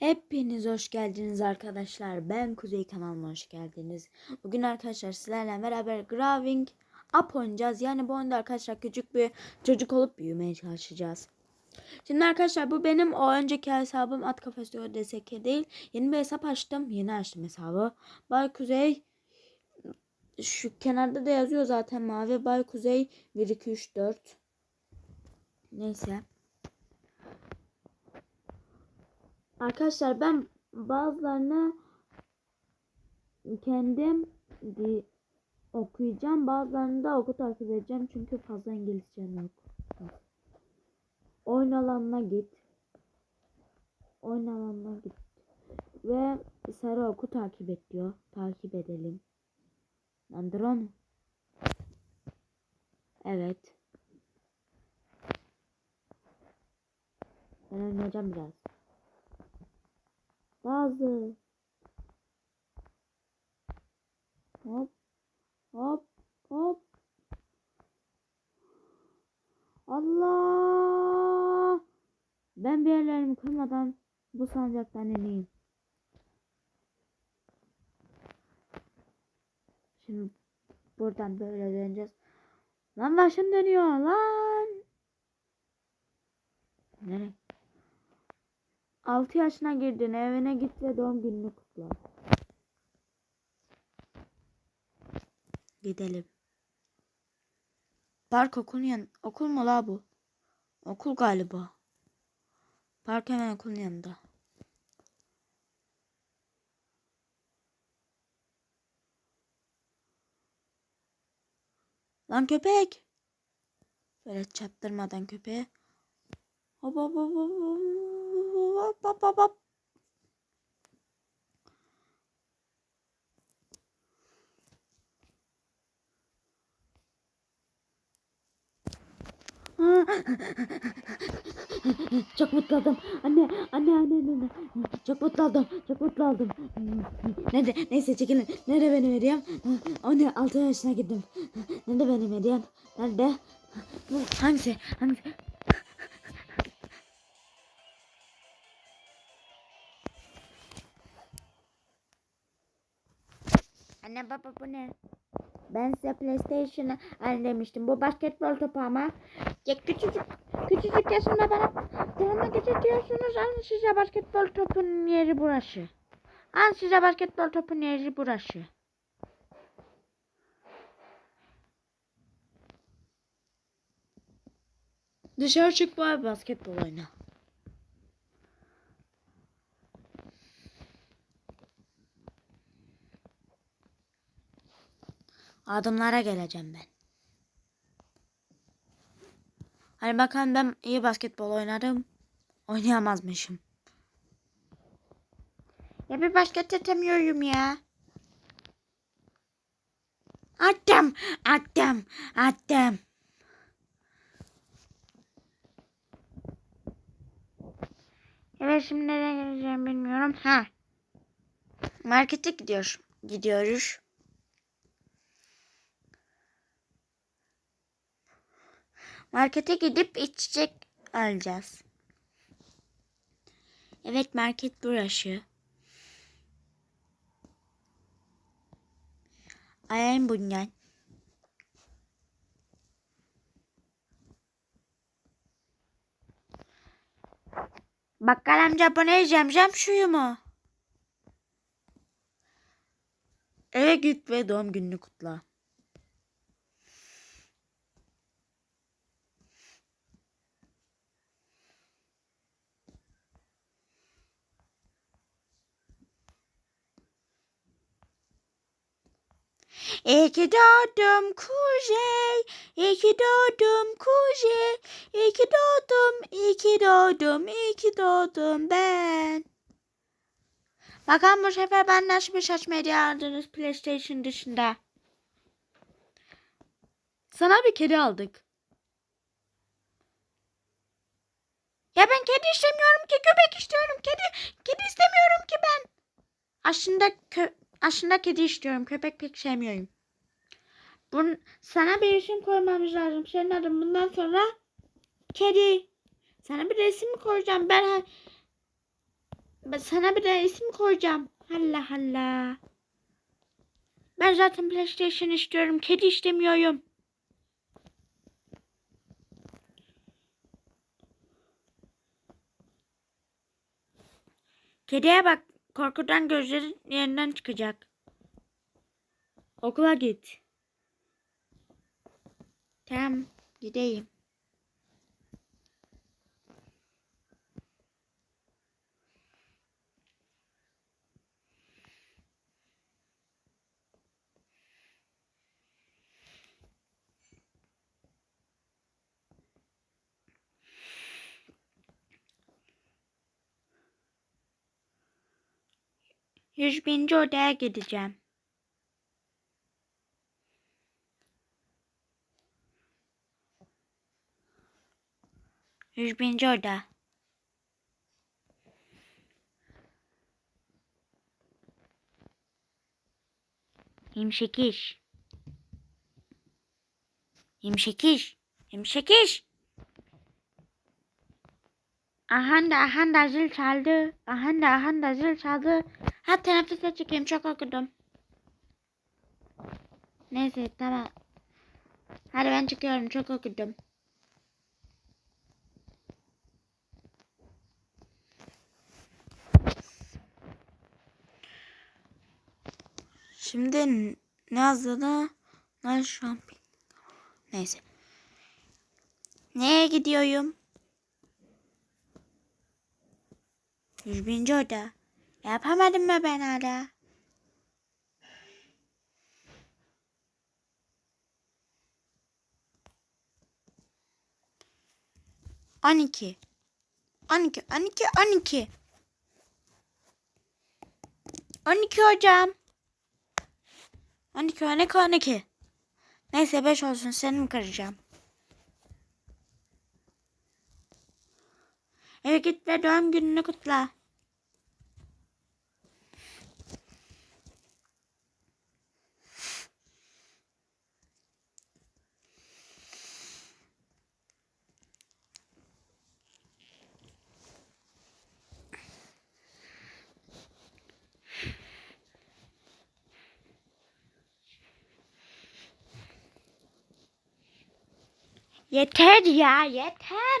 Hepiniz hoş geldiniz arkadaşlar. Ben Kuzey kanalıma hoş geldiniz. Bugün arkadaşlar sizlerle beraber Graving Up oynayacağız. Yani bu oyunda arkadaşlar küçük bir çocuk olup büyümeye çalışacağız. Şimdi arkadaşlar bu benim o önceki hesabım At Kafesi DSK değil. Yeni bir hesap açtım. Yeni açtım hesabı. Bay Kuzey şu kenarda da yazıyor zaten mavi. Bay Kuzey 1 2 3 4. Neyse. Arkadaşlar ben bazılarını kendim di- okuyacağım. Bazılarını da oku takip edeceğim. Çünkü fazla İngilizcem yok. Oyun alanına git. Oyun alanına git. Ve sarı oku takip et diyor. Takip edelim. Landır onu. Evet. Ben oynayacağım biraz. Bazı. Hop. Hop. Hop. Allah. Ben bir yerlerimi kırmadan bu sancaktan ineyim. Şimdi buradan böyle döneceğiz. Lan başım dönüyor lan. Nereye? 6 yaşına girdin evine git ve doğum gününü kutla. Gidelim. Park okulun yan okul mu la bu? Okul galiba. Park hemen okulun yanında. Lan köpek. Böyle çattırmadan köpeğe. Hop hop hop hop hop hop hop hop. Çok mutlu oldum. Anne, anne, anne, anne. Çok mutlu oldum. Çok mutlu oldum. Nerede? Neyse çekilin. Nerede benim hediyem? O ne? 6 yaşına gittim. Nerede benim hediyem? Nerede? Hangisi? Hangisi? Anne baba bu ne? Ben size PlayStation'ı demiştim. Bu basketbol topu ama. Ya küçücük, küçücük yaşımda bana canıma geçiriyorsunuz. Alın size basketbol topunun yeri burası. Al size basketbol topun yeri burası. Dışarı çık bari basketbol oyna. Adımlara geleceğim ben. Hadi bakalım ben iyi basketbol oynadım. Oynayamazmışım. Ya bir basket atamiyorum ya. Attım, attım, attım. Evet şimdi nereye geleceğim bilmiyorum. Ha. Markete gidiyor. Gidiyoruz. Markete gidip içecek alacağız. Evet market burası. Ayağım bundan. Bakkal amca bu ne zemzem suyu mu? Eve git ve doğum gününü kutla. İyi ki doğdum kuzey, iyi ki doğdum kuzey, iyi ki doğdum, iyi ki doğdum, iyi ki doğdum ben. Bakalım bu sefer ben nasıl bir saç medya aldınız PlayStation dışında. Sana bir kedi aldık. Ya ben kedi istemiyorum ki köpek istiyorum. Kedi kedi istemiyorum ki ben. Aslında kö aslında kedi istiyorum. Köpek pek sevmiyorum. Bun, sana bir isim koymamız lazım. Senin adın bundan sonra kedi. Sana bir resim koyacağım? Ben Ben sana bir de isim koyacağım. Allah Allah. Ben zaten PlayStation istiyorum. Kedi istemiyorum. Kediye bak. Korkudan gözleri yerinden çıkacak. Okula git. Tamam. Gideyim. Yüz binci odaya gideceğim. Yüz binci oda. Yirmi sekiz. Yirmi sekiz. Yirmi sekiz. Ahanda ahanda zil çaldı. Ahanda ahanda zil çaldı. Ha teneffüse çıkayım çok okudum. Neyse tamam. Hadi ben çıkıyorum çok okudum. Şimdi ne yazdı? Ne şampiyon. Neyse. Neye gidiyorum? Yüz binci oda. Yapamadım mı ben hala? On iki. On iki, on iki, on iki. On iki hocam. On iki, on iki, on iki. Neyse beş olsun seni mi kıracağım? Eve git ve doğum gününü kutla. Yeter ya yeter.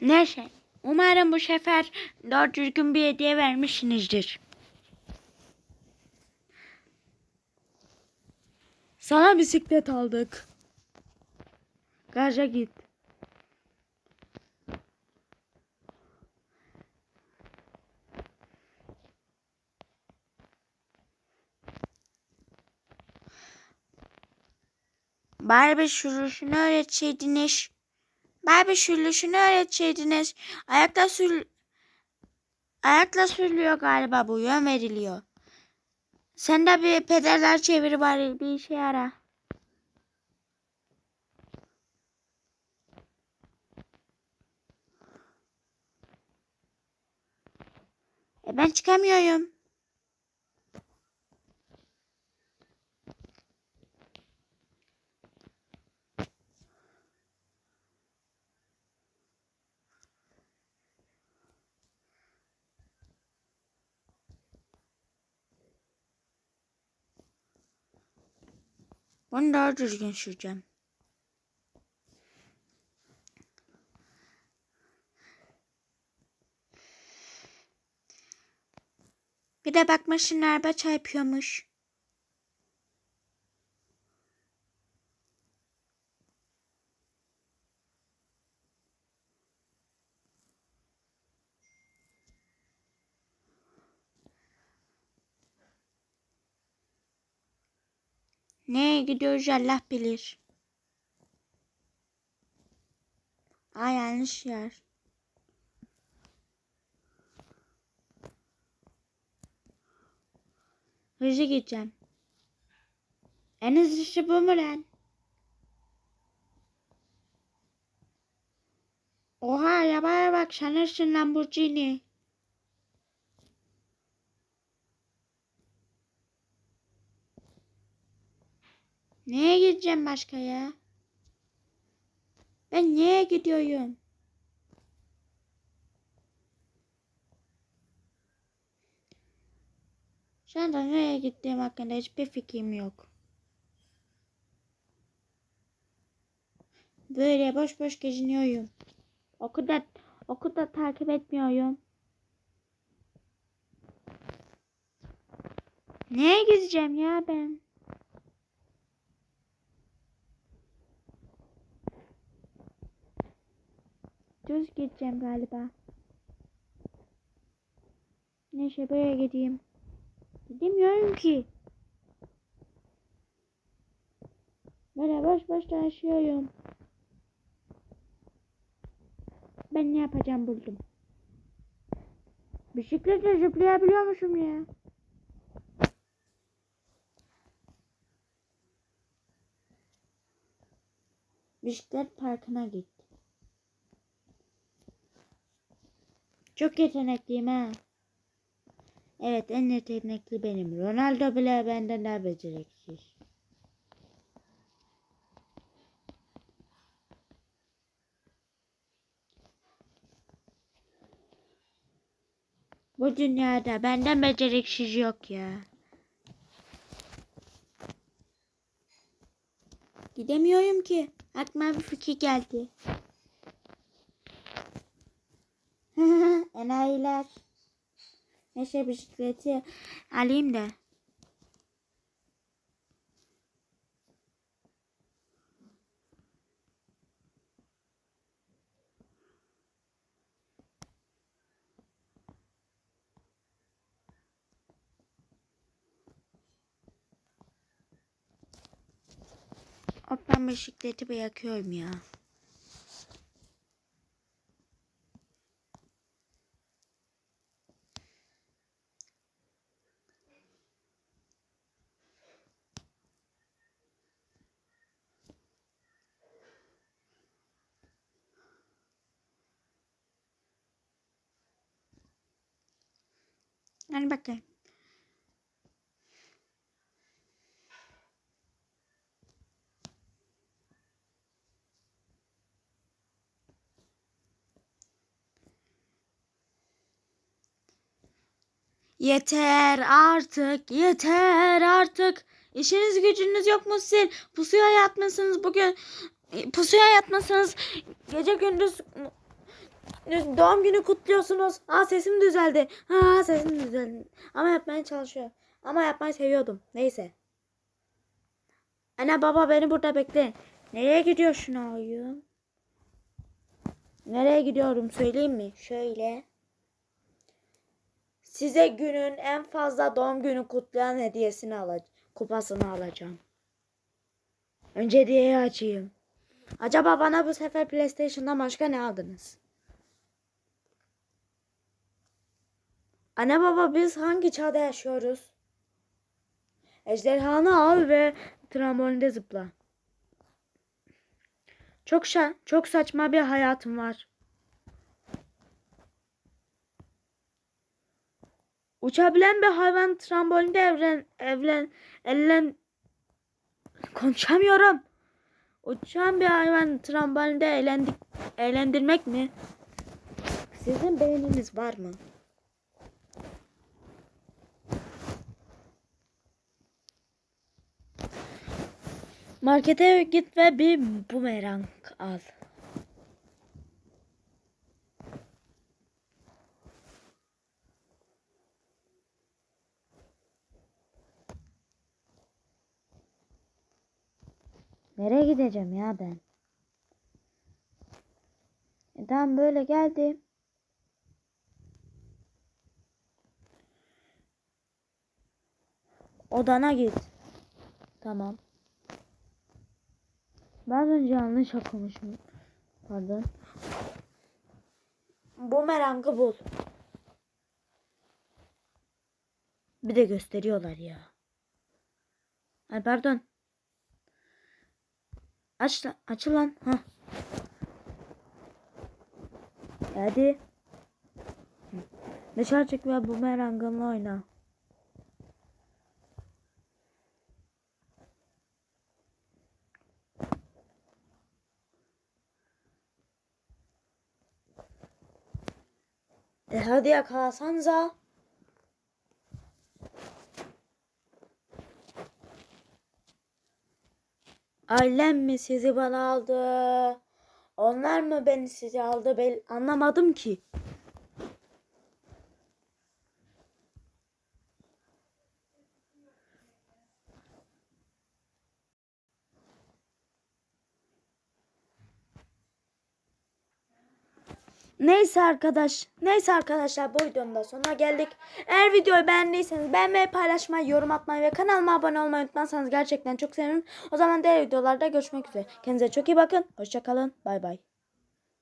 Neyse. Umarım bu sefer doğru düzgün bir hediye vermişsinizdir. Sana bisiklet aldık. Gaza git. Barbie sürüşünü öğretseydiniz. Barbie sürüşünü öğretseydiniz. Ayakta sür... Ayakla sürülüyor galiba bu. Yön veriliyor. Sen de bir pedaller çevir bari bir işe yara. E ben çıkamıyorum. Bunu daha düzgün süreceğim. Bir de bakmışsın araba çarpıyormuş. Neye gidiyoruz Allah bilir. Aa yanlış yer. Hızlı gideceğim. En hızlısı bu mu lan? Oha arabaya bak sanırsın Lamborghini. Neye gideceğim başka ya? Ben neye gidiyorum? Şu anda nereye gittiğim hakkında hiçbir fikrim yok. Böyle boş boş geziniyorum. Okulda, okulda takip etmiyorum. Neye gideceğim ya ben? Düz gideceğim galiba. Neyse böyle gideyim. Gidemiyorum ki. Böyle boş boş dolaşıyorum. Ben ne yapacağım buldum. Bisikletle zıplayabiliyormuşum ya. Bisiklet parkına git. Çok yetenekliyim ha. Evet en yetenekli benim. Ronaldo bile benden daha beceriksiz. Bu dünyada benden beceriksiz yok ya. Gidemiyorum ki. Aklıma bir fikir geldi. Enayiler. Neyse bisikleti alayım da. Hop ben bisikleti bırakıyorum ya. Hadi bakayım. Yeter artık, yeter artık. İşiniz gücünüz yok mu sizin? Pusuya yatmışsınız bugün. Pusuya yatmışsınız. Gece gündüz doğum günü kutluyorsunuz. Aa sesim düzeldi. Aa sesim düzeldi. Ama yapmaya çalışıyor. Ama yapmayı seviyordum. Neyse. Anne baba beni burada bekle. Nereye gidiyorsun oyun? Nereye gidiyorum söyleyeyim mi? Şöyle. Size günün en fazla doğum günü kutlayan hediyesini alacağım. Kupasını alacağım. Önce hediyeyi açayım. Acaba bana bu sefer PlayStation'dan başka ne aldınız? Anne baba biz hangi çağda yaşıyoruz? Ejderhanı al ve trambolinde zıpla. Çok şa çok saçma bir hayatım var. Uçabilen bir hayvan trambolinde evren evlen ellen konuşamıyorum. Uçan bir hayvan trambolinde eğlendik eğlendirmek mi? Sizin beyniniz var mı? Markete git ve bir bumerang al. Nereye gideceğim ya ben? E böyle geldim. Odana git. Tamam. Ben önce yanlış okumuşum. Pardon. Bumerangı bul. Bir de gösteriyorlar ya. Ay pardon. Aç lan. Aç lan. Ha. Hadi. Dışarı çık ve bumerangınla oyna. E hadi yakalasanıza. Ailem mi sizi bana aldı? Onlar mı beni sizi aldı? Ben anlamadım ki. Neyse arkadaş, neyse arkadaşlar bu videonun da sonuna geldik. Eğer videoyu beğendiyseniz beğenmeyi, paylaşmayı, yorum atmayı ve kanalıma abone olmayı unutmazsanız gerçekten çok sevinirim. O zaman diğer videolarda görüşmek üzere. Kendinize çok iyi bakın. Hoşçakalın. Bay bay.